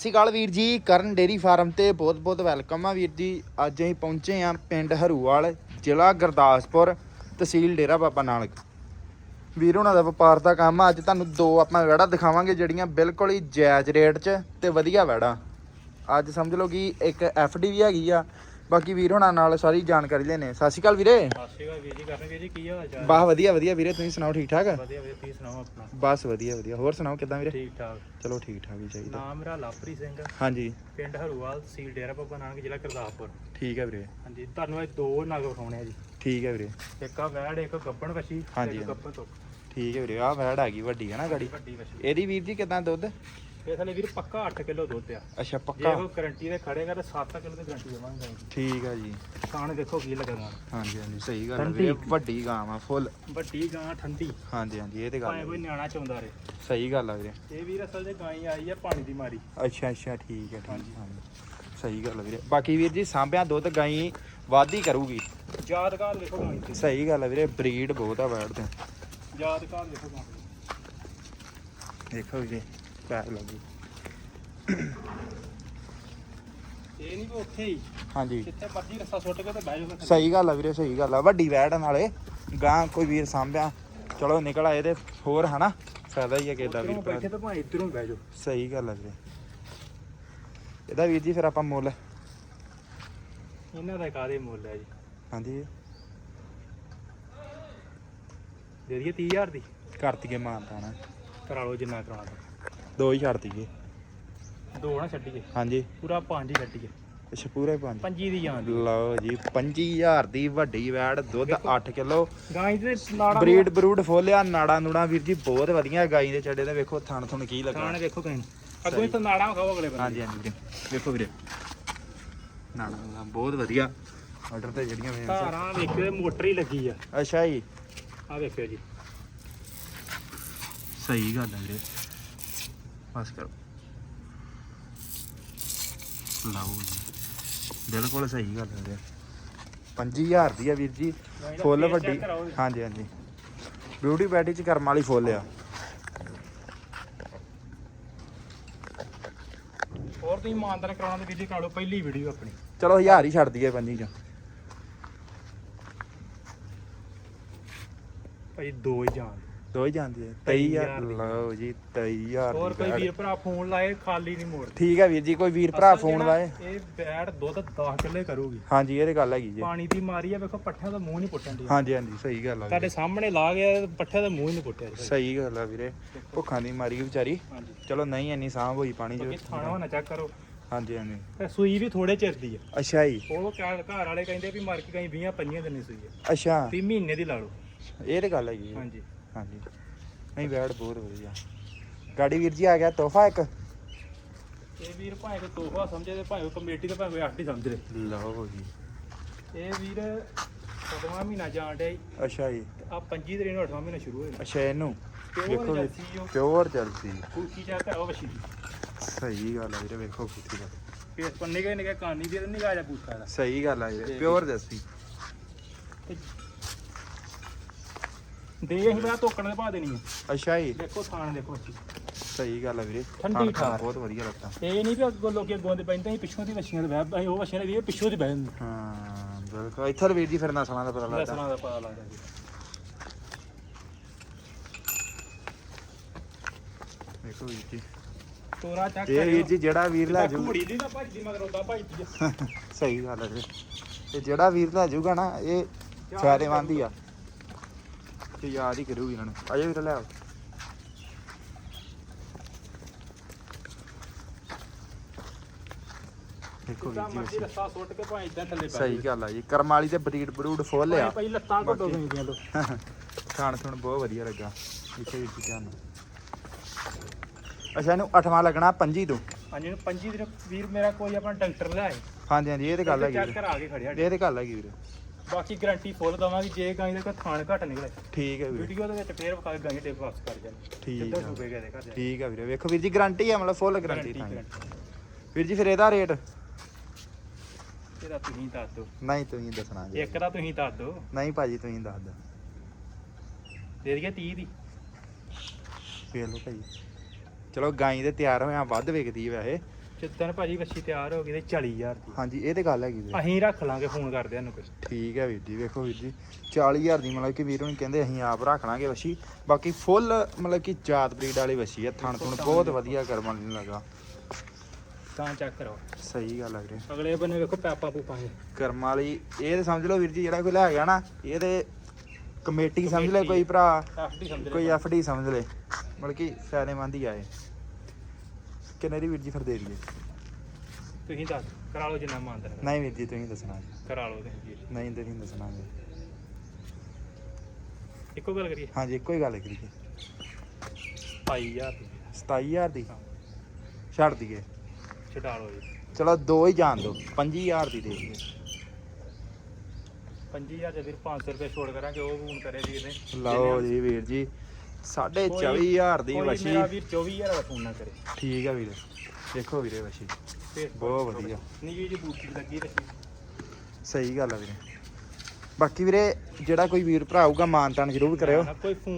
ਸਤਿ ਸ਼੍ਰੀ ਅਕਾਲ ਵੀਰ ਜੀ, ਕਰਨ ਡੇਰੀ ਫਾਰਮ ਤੇ ਬਹੁਤ ਬਹੁਤ ਵੈਲਕਮ ਆ ਵੀਰ ਜੀ। ਅੱਜ ਅਸੀਂ ਪਹੁੰਚੇ ਆ ਪਿੰਡ ਹਰੂਵਾਲ, ਜ਼ਿਲ੍ਹਾ ਗੁਰਦਾਸਪੁਰ, ਤਹਿਸੀਲ ਡੇਰਾ ਬਾਬਾ ਨਾਨਕ। ਵੀਰ ਉਹਨਾਂ ਦਾ ਵਪਾਰ ਦਾ ਕੰਮ ਆ, ਅੱਜ ਤੁਹਾਨੂੰ ਦੋ ਆਪਾਂ ਵੜਾ ਦਿਖਾਵਾਂਗੇ ਜਿਹੜੀਆਂ ਬਿਲਕੁਲ ਹੀ ਜਾਇਜ਼ ਰੇਟ 'ਚ ਤੇ ਵਧੀਆ ਵੜਾ ਅੱਜ ਸਮਝ ਲਓ ਕਿ ਇੱਕ ਡੀ ਵੀ ਹੈਗੀ ਆ ਬਾਕੀ ਵੀਰ ਹੋਣਾ ਨਾਲ ਸਾਰੀ ਜਾਣਕਾਰੀ ਲੈਣੇ ਸਤਿ ਸ਼੍ਰੀ ਅਕਾਲ ਵੀਰੇ। ਸਤਿ ਸ਼੍ਰੀ ਅਕਾਲ ਵੀਰ ਜੀ ਕਰਨ ਵੀਰ ਜੀ ਕੀ ਹਾਲ ਚਾਲ? ਬਾਹ ਵਧੀਆ ਵਧੀਆ ਵੀਰੇ ਤੁਸੀਂ ਸੁਣਾਓ ਠੀਕ ਠਾਕ? ਵਧੀਆ ਵਧੀਆ ਤੁਸੀਂ ਸੁਣਾਓ ਆਪਣਾ? ਬਸ ਵਧੀਆ ਵਧੀਆ। ਹੋਰ ਸੁਣਾਓ ਕਿਦਾਂ ਵੀਰੇ? ਠੀਕ ਠਾਕ। ਚਲੋ ਠੀਕ ਠਾਕ ਹੀ ਚਾਹੀਦਾ। ਨਾਮ ਮੇਰਾ ਲਾਪਰੀ ਸਿੰਘ। ਹਾਂਜੀ। ਪਿੰਡ ਹਰੂਵਾਲ ਤਹਿਸੀਲ ਡੇਰਾ ਬਾਬਾ ਨਾਨਕ ਜ਼ਿਲ੍ਹਾ ਗੁਰਦਾਸਪੁਰ। ਠੀਕ ਹੈ ਵੀਰੇ। ਹਾਂਜੀ ਤੁਹਾਨੂੰ ਅੱਜ ਦੋ ਨਗ ਵਿਖਾਉਣੇ ਆ ਜੀ। ਠੀਕ ਹੈ ਵੀਰੇ। ਇੱਕ ਆ ਵੈੜ ਇੱਕ ਗੱਬਣ ਵਛੀ ਹਾਂਜੀ, ਇੱਕ ਹਾਂਜੀ। ਗੱਬਣ ਤੋਂ ਠੀਕ ਹੈ ਵੀਰੇ ਆਹ ਵੈੜ ਹੈਗੀ ਵੱਡੀ ਹੈ ਨਾ ਗਾੜੀ। ਵੱਡੀ ਵਛੀ। ਇਹਦੀ ਵੀਰ ਜੀ ਕਿਦਾਂ ਦੁੱਧ? ਇਹ ਥਲੇ ਵੀਰ ਪੱਕਾ 8 ਕਿਲੋ ਦੁੱਧ ਆ। ਅੱਛਾ ਜੇ ਪੱਕਾ? ਕੋਈ ਗਰੰਟੀ ਦੇ ਖੜੇਗਾ ਤਾਂ 7 ਕਿਲੋ ਦੀ ਗਰੰਟੀ ਦੇਵਾਂਗੇ ਠੀਕ ਆ ਜੀ। ਖਾਣ ਦੇਖੋ ਕੀ ਲੱਗਦਾ ਹਾਂਜੀ ਹਾਂਜੀ ਸਹੀ ਗੱਲ ਹੈ ਠੰਡੀ। ਵੀਰੇ ਵੱਡੀ ਗਾਂ ਆ ਫੁੱਲ। ਵੱਡੀ ਗਾਂ ਠੰਡੀ। ਹਾਂਜੀ ਹਾਂਜੀ ਇਹ ਤੇ ਗੱਲ ਭਾਵੇਂ ਕੋਈ ਹੈ ਨਿਆਣਾ ਚਾਹੁੰਦਾ ਰੇ ਸਹੀ ਗੱਲ ਆ ਵੀਰੇ। ਇਹ ਵੀਰ ਅਸਲ 'ਚ ਗਾਂ ਹੀ ਆਈ ਆ ਪਾਣੀ ਦੀ ਮਾਰੀ। ਅੱਛਾ ਅੱਛਾ ਠੀਕ ਹੈ ਠੀਕ ਹਾਂਜੀ। ਹਾਂਜੀ। ਸਹੀ ਗੱਲ ਆ ਵੀਰੇ। ਬਾਕੀ ਵੀਰ ਜੀ ਸਾਂਭਿਆ ਦੁੱਧ ਗਾਈ ਵਾਧੀ ਕਰੂਗੀ। ਯਾਦਗਾਰ ਦੇਖੋ ਗਾਂ ਦੀ ਸਹੀ ਗੱਲ ਆ ਵੀਰੇ ਬਰੀਡ ਬਹੁਤ ਆ ਵੈੜ ਤੇ। ਯਾਦਗਾਰ ਦੇਖੋ ਗਾਂ ਦੀ ਦੇਖੋ ਵੀਰੇ। ਪੈਰ ਲੱਗੀ ਇਹ ਨਹੀਂ ਵੀ ਉੱਥੇ ਹੀ? ਹਾਂਜੀ। ਜਿੱਥੇ ਮਰਜ਼ੀ ਰਸਾ ਸੁੱਟ ਕੇ ਤੇ ਬਹਿ ਜਾਓਗੇ ਸਹੀ ਗੱਲ ਆ ਵੀਰੇ ਸਹੀ ਗੱਲ ਆ। ਵੱਡੀ ਵੈੜ ਆ ਨਾਲੇ। ਗਾਂ ਕੋਈ ਵੀਰ ਸਾਂਭਿਆ। ਚਲੋ ਨਿਕਲ ਆਏ ਤੇ ਹੋਰ ਹਨਾ। ਫਾਇਦਾ ਹੀ ਆ ਕਿਦਾ ਵੀਰ ਉੱਧਰੋਂ ਭਰਾ। ਬੈਠੇ ਤਾਂ ਭਾਵੇਂ ਇੱਧਰੋਂ ਬਹਿ ਜਾਓ। ਸਹੀ ਗੱਲ ਆ ਵੀਰੇ। ਇਹਦਾ ਵੀਰ ਜੀ ਫਿਰ ਆਪਾਂ ਮੁੱਲ। ਇਹਨਾਂ ਦਾ ਕਾਦੇ ਮੁੱਲ ਹੈ ਜੀ। ਹਾਂਜੀ। ਦੇ ਦਈਏ 30000 ਦੀ। ਕਰਤੀਏ ਮਾਨਤਾ ਨਾ ਕਰਾ ਲਓ ਜਿੰਨਾ ਕਰਾਉਣਾ। ਦੋ ਹੀ ਛੱਡ ਦਈਏ। ਦੋ ਨਾ ਛੱਡੀਏ। ਹਾਂਜੀ। ਪੂਰਾ ਪੰਜ ਹੀ ਛੱਡੀਏ। ਅੱਛਾ ਪੂਰੇ ਪੰਜ। ਪੰਜੀ ਦੀ ਜਾਨ ਦੀ। ਲਓ ਜੀ 25000 ਦੀ ਵੱਡੀ ਵੈੜ ਦੁੱਧ 8 ਕਿਲੋ। ਗਾਂ ਦੇ ਨਾੜਾ ਬਰੀਡ ਬਰੂਡ ਫੋਲਿਆ ਨਾੜਾ ਨੂੜਾ ਵੀਰ ਜੀ ਬਹੁਤ ਵਧੀਆ ਗਾਈ ਦੇ ਚੱਡੇ ਦੇ ਵੇਖੋ ਥਣ ਥਣ ਕੀ ਲੱਗਾ। ਖਾਣੇ ਦੇਖੋ ਕਹੀਂ ਅੱਗੋਂ ਹੀ ਤਾਂ ਨਾੜਾ ਖਾਓ ਅਗਲੇ ਬੰਦੇ। ਹਾਂਜੀ ਹਾਂਜੀ ਵੀਰੇ। ਵੇਖੋ ਵੀਰੇ। ਨਾੜਾ ਨੂੜਾ ਬਹੁਤ ਵਧੀਆ। ਆਰਡਰ ਤੇ ਜਿਹੜੀਆਂ ਵੇ ਧਾਰਾਂ ਵੇਖਿਓ ਮੋਟਰ ਹੀ ਲੱਗੀ ਆ। ਅੱਛਾ ਜੀ। ਆ ਵੇਖਿਓ ਜੀ। ਸਹੀ ਗੱਲ ਹੈ ਵੀਰੇ। ਬਸ ਕਰੋ। ਲਾਓ ਜੀ। ਬਿਲਕੁਲ ਸਹੀ ਗੱਲ ਹੈ ਵੀਰੇ। 5000 ਦੀ ਆ ਵੀਰ ਜੀ। ਗਾਂ ਦਾ ਫੁੱਲ ਫੇਸ ਵੱਡੀ। check ਕਰਾਓ ਜੀ। ਹਾਂਜੀ ਹਾਂਜੀ। ਬਿਊਟੀ ਬੈਡੀ ਚ ਕਰਮ ਵਾਲੀ ਫੁੱਲ ਆ। ਹੋਰ ਤੁਸੀਂ ਇਮਾਨਦਾਰ ਕਰਾਉਣਾ ਤੇ ਵੀਡੀਓ ਕਰਾ ਲਓ ਪਹਿਲੀ ਵੀਡੀਓ ਆਪਣੀ। ਚਲੋ 1000 ਹੀ ਛੱਡ ਦਈਏ ਪੰਜੀ ਚ। ਭਾਈ ਦੋ ਹੀ ਦੋ ਹੀ ਜਾਂਦੀ ਹੈ ਤੇਈ 23000 ਹਜ਼ਾਰ ਦੀ। ਲਓ ਜੀ 23000 ਹੋਰ ਕੋਈ। ਵੀਰ ਭਰਾ ਫੋਨ ਲਾਏ ਖਾਲੀ ਨਹੀਂ ਮੋੜ ਠੀਕ ਹੈ ਵੀਰ ਜੀ ਕੋਈ ਵੀਰ ਭਰਾ ਫੋਨ ਲਾਏ। ਇਹ ਬੈੜ ਦੁੱਧ 10 ਕਿੱਲੇ ਕਰੂਗੀ। ਹਾਂਜੀ ਇਹ ਤੇ ਗੱਲ ਹੈਗੀ ਜੀ। ਪਾਣੀ ਦੀ ਮਾਰੀ ਆ ਵੇਖੋ ਪੱਠਿਆਂ ਦਾ ਮੂੰਹ ਨਹੀਂ ਪੁੱਟਣ ਦੀ ਹਾਂਜੀ ਹਾਂਜੀ ਸਹੀ ਗੱਲ ਆ ਤੁਹਾਡੇ। ਸਾਹਮਣੇ ਲਾ ਗਿਆ ਪੱਠਿਆਂ ਦਾ ਮੂੰਹ ਹੀ ਨਹੀਂ ਪੁੱਟਿਆ। ਜੀ। ਸਹੀ ਗੱਲ ਆ ਵੀਰੇ ਭੁੱਖਾਂ ਦੀ ਮਾਰੀ ਵਿਚਾਰੀ। ਚਲੋ ਨਹੀਂ ਇੰਨੀ ਸਾਂਭ ਹੋਈ ਪਾਣੀ ਚ ਥਾਣਾ ਨਾ ਚੈੱਕ ਕਰੋ। ਹਾਂਜੀ ਹਾਂਜੀ। ਤੇ ਸੂਈ ਵੀ ਥੋੜੇ ਚਿਰ ਦੀ ਆ। ਅੱਛਾ ਜੀ। ਉਹ ਘਰ ਵਾਲੇ ਕਹਿੰਦੇ ਵੀ ਮਰ ਕੇ ਗਈ 20 25 ਦਿਨ ਦੀ ਸੂਈ ਆ। ਅੱਛਾ। 3 ਮਹੀਨੇ ਦੀ ਲਾ ਲਓ। ਇਹ ਤੇ ਗੱਲ ਹੈਗੀ ਜੀ। ਹਾਂਜੀ। ਹਾਂਜੀ। ਨਹੀਂ ਬੈਡ ਬਹੁਤ ਵਧੀਆ। ਗਾੜੀ ਵੀਰ ਜੀ ਆ ਗਿਆ ਤੋਹਫਾ ਇੱਕ? ਇਹ ਵੀਰ ਭਾਵੇਂ ਕੋ ਤੋਹਫਾ ਸਮਝੇ ਤੇ ਭਾਵੇਂ ਕਮੇਟੀ ਤੇ ਭਾਵੇਂ ਹੀ ਸਮਝ। ਲਓ ਜੀ। ਇਹ ਵੀਰ ਸਤਵਾਂ ਮਹੀਨਾ ਜਾਣ ਡਿਆ ਅੱਛਾ ਜੀ। ਆ 25 ਤਰੀਕ ਨੂੰ 8ਵਾਂ ਮਹੀਨਾ ਸ਼ੁਰੂ ਹੋਇਆ। ਅੱਛਾ ਇਹਨੂੰ? ਜੋ। Pure jersey. ਕੁਲਕੀ ਚੈੱਕ ਕਰੋ ਵਸ਼ੀ ਸਹੀ ਗੱਲ ਆ ਵੀਰੇ ਵੇਖੋ ਕੁੱਤੀ ਦਾ ਫੇਸ ਪੰਨੇ ਕੇ ਨਿਕਾ ਕਾਨੀ ਦੀ ਨਹੀਂ ਗਾਜਾ ਪੁੱਛਾ ਦਾ ਸਹੀ ਗੱਲ ਆ ਵੀਰੇ ਤੇ- ਪਿਓਰ ਜਰਸੀ। ਦੇ ਅਸੀਂ ਬਣਾ ਤੋਕਣ ਦੇ ਪਾ ਦੇਣੀ ਆ। ਅੱਛਾ ਜੀ। ਦੇਖੋ ਥਾਣ ਦੇਖੋ ਅੱਛੀ ਸਹੀ ਗੱਲ ਆ ਵੀਰੇ। ਠੰਡੀ ਠਾਰ। ਬਹੁਤ ਵਧੀਆ ਲੱਗਦਾ ਇਹ ਨਹੀਂ ਵੀ ਅੱਗੋਂ ਲੋਕੀ ਅੱਗੋਂ ਦੇ ਪੈਂਦੇ ਸੀ ਪਿੱਛੋਂ ਦੀ ਵਸ਼ੀਆਂ ਦੇ ਬਹਿ ਅਸੀਂ ਉਹ ਵਸ਼ੀਆਂ ਦੇ ਵੀ ਪਿੱਛੋਂ ਦੀ ਬਹਿ ਜਾਂਦੇ। ਹਾਂ ਬਿਲਕੁਲ। ਇੱਥੇ ਵੀਰ ਜੀ ਫਿਰ ਨਸਲਾਂ ਦਾ ਪਤਾ ਲੱਗਦਾ। ਨਸਲਾਂ ਦਾ ਪਤਾ ਲੱਗਦਾ ਜੀ। ਵੇਖੋ ਵੀਰ ਜੀ। ਤੋਰਾ ਚੱਕ ਇਹ ਵੀਰ ਜੀ ਜਿਹੜਾ ਵੀਰ ਲੈ ਜੂ ਘੂੜੀ ਦੀ ਨਾ ਭੱਜਦੀ ਮਗਰ ਉਹਦਾ ਭੱਜਦੀ ਆ। ਸਹੀ ਗੱਲ ਹੈ ਵੀਰੇ। ਤੇ ਜਿਹੜਾ ਵੀਰ ਲੈ ਜਾਊਗਾ ਨਾ ਇਹ ਫਾਇਦੇਮੰਦ ਹੀ ਆ। ਤੇ ਯਾਦ ਹੀ ਕਰੂਗੀ ਇਹਨਾਂ ਨੂੰ। ਆਜੋ ਵੀਰ ਲੈ ਆਓ। ਦੇਖੋ ਵੀਰ ਮਰਜ਼ੀ ਜੀ ਰੱਸਾ ਸੁੱਟ ਕੇ ਭਾਵੇਂ ਇਦਾਂ ਥੱਲੇ ਪੈ ਸਹੀ ਗੱਲ ਆ ਜੀ ਕਰਮ ਵਾਲੀ ਤੇ ਬਰੀਡ ਬਰੂਡ ਫੁੱਲ ਆ। ਭਾਈ ਲੱਤਾਂ ਘੋਟੋ ਬਾਕੀ- ਗਈਆਂ ਲੋ ਖਾਣ ਥੁਣ ਬਹੁਤ ਵਧੀਆ ਲੱਗਾ। ਇੱਥੇ ਜੀ ਧਿਆਨ ਨਾਲ। ਅੱਛਾ ਇਹਨੂੰ ਅਠਵਾਂ ਲੱਗਣਾ ਪੰਜੀ ਤੋਂ। ਹਾਂਜੀ ਨੂੰ 25 ਦਿਨ ਵੀਰ ਮੇਰਾ ਕੋਈ ਆਪਣਾ ਡਾਕਟਰ ਲਿਆਏ ਹਾਂਜੀ ਹਾਂਜੀ ਇਹ ਤੇ ਗੱਲ ਹੈਗੀ ਚੈੱਕ ਵੀਰੇ। ਕਰਾ ਕੇ ਖੜਿਆ ਇਹ ਤੇ ਗੱਲ ਹੈਗੀ ਵੀਰੇ। ਬਾਕੀ ਗਾਰੰਟੀ ਫੁੱਲ ਦਵਾਂਗੇ ਜੇ ਗਾਂ ਦੇ ਕੋਈ ਥਾਣ ਘਟ ਨਿਕਲੇ ਠੀਕ ਹੈ ਵੀਰੇ। ਵੀਡੀਓ ਦੇ ਵਿੱਚ ਫੇਰ ਵਿਖਾ ਕੇ ਗਾਂ ਟੇਪ ਵਾਪਸ ਕਰ ਜਾਣ। ਠੀਕ ਜਿੱਦਾਂ ਆ। ਡੁੱਬੇ ਗਏ ਦੇ ਘਰ ਜਾ ਠੀਕ ਆ ਵੀਰੇ ਵੇਖੋ ਵੀਰ ਜੀ ਗਾਰੰਟੀ ਆ ਮਤਲਬ ਫੁੱਲ ਗਾਰੰਟੀ ਗਾਰੰਟੀ ਤਾਂ ਗਾਰੰਟੀ ਵੀਰ ਜੀ ਫਿਰ ਇਹਦਾ ਰੇਟ ਇਹਦਾ ਤੁਸੀਂ ਦੱਸ ਦਿਓ। ਨਹੀਂ ਤੁਸੀਂ ਦੱਸਣਾ ਜੀ। ਇੱਕ ਦਾ ਤੁਸੀਂ ਦੱਸ ਦਿਓ। ਨਹੀਂ ਭਾਜੀ ਤੁਸੀਂ ਦੱਸ ਦਿਓ। ਦੇ ਦਈਏ 30 ਦੀ। ਵੇਖ ਲਓ ਭਾਜੀ ਚਲੋ ਗਾਈ ਦੇ ਤਿਆਰ ਹੋਇਆ ਵੱਧ ਵਿਕਦੀ ਵੈਸੇ। ਜਿੱਦਣ ਭਾਜੀ ਵੱਛੀ ਤਿਆਰ ਹੋ ਗਈ ਤੇ 40000 ਦੀ। ਹਾਂਜੀ ਇਹ ਤੇ ਗੱਲ ਹੈਗੀ ਵੀਰੇ। ਅਸੀਂ ਰੱਖ ਲਾਂਗੇ ਫੋਨ ਕਰਦੇ ਸਾਨੂੰ ਕੋਈ ਠੀਕ ਹੈ ਵੀਰ ਜੀ ਵੇਖੋ ਵੀਰ ਜੀ 40000 ਦੀ ਮਤਲਬ ਕਿ ਵੀਰ ਨੂੰ ਕਹਿੰਦੇ ਅਸੀਂ ਆਪ ਰੱਖ ਲਾਂਗੇ ਵਸ਼ੀ ਬਾਕੀ ਫੁੱਲ ਮਤਲਬ ਕਿ ਜਾਤ ਬਰੀਡ ਵਾਲੀ ਵਸ਼ੀ ਹੈ ਥਣ ਥੁਣ ਬਹੁਤ ਵਧੀਆ ਕਰਮਨ ਨੂੰ ਲੱਗਾ। ਤਾਂ ਚੈੱਕ ਕਰੋ। ਸਹੀ ਗੱਲ ਹੈ ਵੀਰੇ। ਅਗਲੇ ਬੰਨੇ ਵੇਖੋ ਪੈਪਾ ਪੂਪਾਂ ਦੇ ਕਰਮ ਵਾਲੀ ਇਹ ਤੇ ਸਮਝ ਲਓ ਵੀਰ ਜੀ ਜਿਹੜਾ ਕੋਈ ਲੈ ਗਿਆ ਨਾ ਇਹ ਤੇ ਕਮੇਟੀ ਸਮਝ ਲੈ ਕੋਈ ਭਰਾ ਕੋਈ ਐਫਡੀ ਸਮਝ ਲੈ ਮਤਲਬ ਕਿ ਫਾਇਦੇਮੰਦ ਹੀ ਆਏ ਕਿੰਨੇ ਦੀ ਵੀਰ ਜੀ ਫਿਰ ਦੇ ਦਈਏ? ਤੁਸੀਂ ਦੱਸ ਕਰਾ ਲਓ ਜਿੰਨਾ ਮੰਨਦੇ ਨਹੀਂ ਵੀਰ ਜੀ ਤੁਸੀਂ ਦੱਸਣਾ ਜੀ। ਕਰਾ ਲਓ ਤੁਸੀਂ ਵੀਰ। ਨਹੀਂ ਤੇ ਨਹੀਂ ਦੱਸਣਾ ਜੀ। ਇੱਕੋ ਗੱਲ ਕਰੀਏ? ਹਾਂਜੀ ਇੱਕੋ ਹੀ ਗੱਲ ਕਰੀਏ। 25000 ਦੀ। 27000 ਦੀ? ਛੱਡ ਦਈਏ। ਛਡਾ ਲਓ ਜੀ। ਚਲੋ ਦੋ ਹੀ ਜਾਣ ਦੋ 25000 ਦੀ ਦੇ ਦਈਏ। 25000 ਦੇ ਵੀਰ 500 ਰੁਪਏ ਛੋੜ ਕਰਾਂਗੇ ਉਹ ਫੋਨ ਕਰੇ ਵੀਰ ਨੇ। ਲਓ ਜੀ ਵੀਰ ਜੀ 24000 ਦੀ ਵਸ਼ੀ। ਮੇਰਾ ਵੀਰ 24000 ਦਾ ਫੋਨ ਨਾ ਕਰੇ। ਠੀਕ ਆ ਵੀਰੇ। ਦੇਖੋ ਵੀਰੇ ਵਸ਼ੀ। ਬਹੁਤ ਵਧੀਆ। ਨਹੀਂ ਜੀ ਬੂਟੀ ਲੱਗੀ ਰੱਖੀ ਸਹੀ ਗੱਲ ਆ ਵੀਰੇ। ਬਾਕੀ ਵੀਰੇ ਜਿਹੜਾ ਕੋਈ ਵੀਰ ਭਰਾ ਆਊਗਾ ਮਾਨਤਾਨ ਜ਼ਰੂਰ ਕਰਿਓ।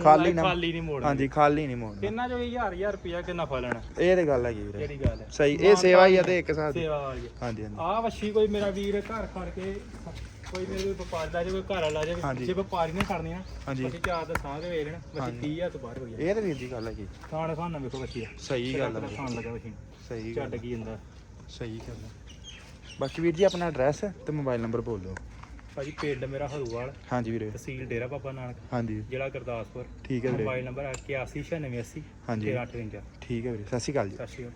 ਖਾਲੀ ਨਾ- ਖਾਲੀ ਨਹੀਂ ਮੋੜਨਾ। ਹਾਂਜੀ ਖਾਲੀ ਨਹੀਂ ਮੋੜਨਾ। ਕਿੰਨਾ ਜੋ 1000 1000 ਰੁਪਿਆ ਕਿੰਨਾ ਫਾ ਲੈਣਾ? ਇਹ ਤੇ ਗੱਲ ਹੈਗੀ ਵੀਰੇ। ਜਿਹੜੀ ਗੱਲ ਹੈ। ਸਹੀ ਇਹ ਸੇਵਾ ਹੀ ਆ ਤੇ ਇੱਕ ਸਾਥ ਸੇਵਾ ਵਾਲੀ ਹਾਂਜੀ ਹਾਂਜੀ। ਆ ਵੱਛੀ ਕੋਈ ਮੇਰਾ ਵੀਰ ਘਰ ਖੜ ਕੇ ਕੋਈ ਮੇਰੇ ਕੋਈ ਵਪਾਰ ਦਾ ਜੇ ਕੋਈ ਘਰ ਵਾਲਾ ਜੇ ਹਾਂਜੀ। ਜੇ ਵਪਾਰੀ ਨੇ ਖੜਨੀ ਨਾ ਹਾਂਜੀ। ਅਸੀਂ ਚਾਰ ਦਾ ਸਾਹ ਕੇ ਵੇਚ ਲੈਣਾ ਵੱਛੀ ਹਾਂਜੀ। 30000 ਤੋਂ ਬਾਹਰ ਹੋ ਗਿਆ ਇਹ ਤੇ ਵੀਰ ਦੀ ਗੱਲ ਹੈਗੀ। ਖਾਣ ਖਾਣਾ ਵੇਖੋ ਦਾ। ਸਹੀ ਗੱਲ ਵੀਰੇ। ਖਾਣ ਲੱਗਾ ਨੂੰ। ਸਹੀ ਛੱਡ ਗੱਲ ਕੀ ਜਾਂਦਾ ਸਹੀ ਗੱਲ ਆ। ਬਾਕੀ ਵੀਰ ਜੀ ਆਪਣਾ ਐਡਰੈਸ ਤੇ ਮੋਬਾਈਲ ਨੰਬਰ ਬੋਲ ਦਿਓ। ਭਾਜੀ ਪਿੰਡ ਮੇਰਾ ਹਰੂਵਾਲ। ਹਾਂਜੀ ਵੀਰੇ। ਤਹਿਸੀਲ ਡੇਰਾ ਬਾਬਾ ਨਾਨਕ। ਹਾਂਜੀ। ਜ਼ਿਲ੍ਹਾ ਗੁਰਦਾਸਪੁਰ। ਠੀਕ ਹੈ ਵੀਰੇ। ਮੋਬਾਈਲ ਨੰਬਰ 819680 ਹਾਂਜੀ। 1358 ਠੀਕ ਹੈ ਵੀਰੇ। ਸਤਿ ਸ਼੍ਰੀ ਅਕਾਲ ਜੀ। ਸਤਿ ਸ਼੍ਰੀ ਅਕਾਲ।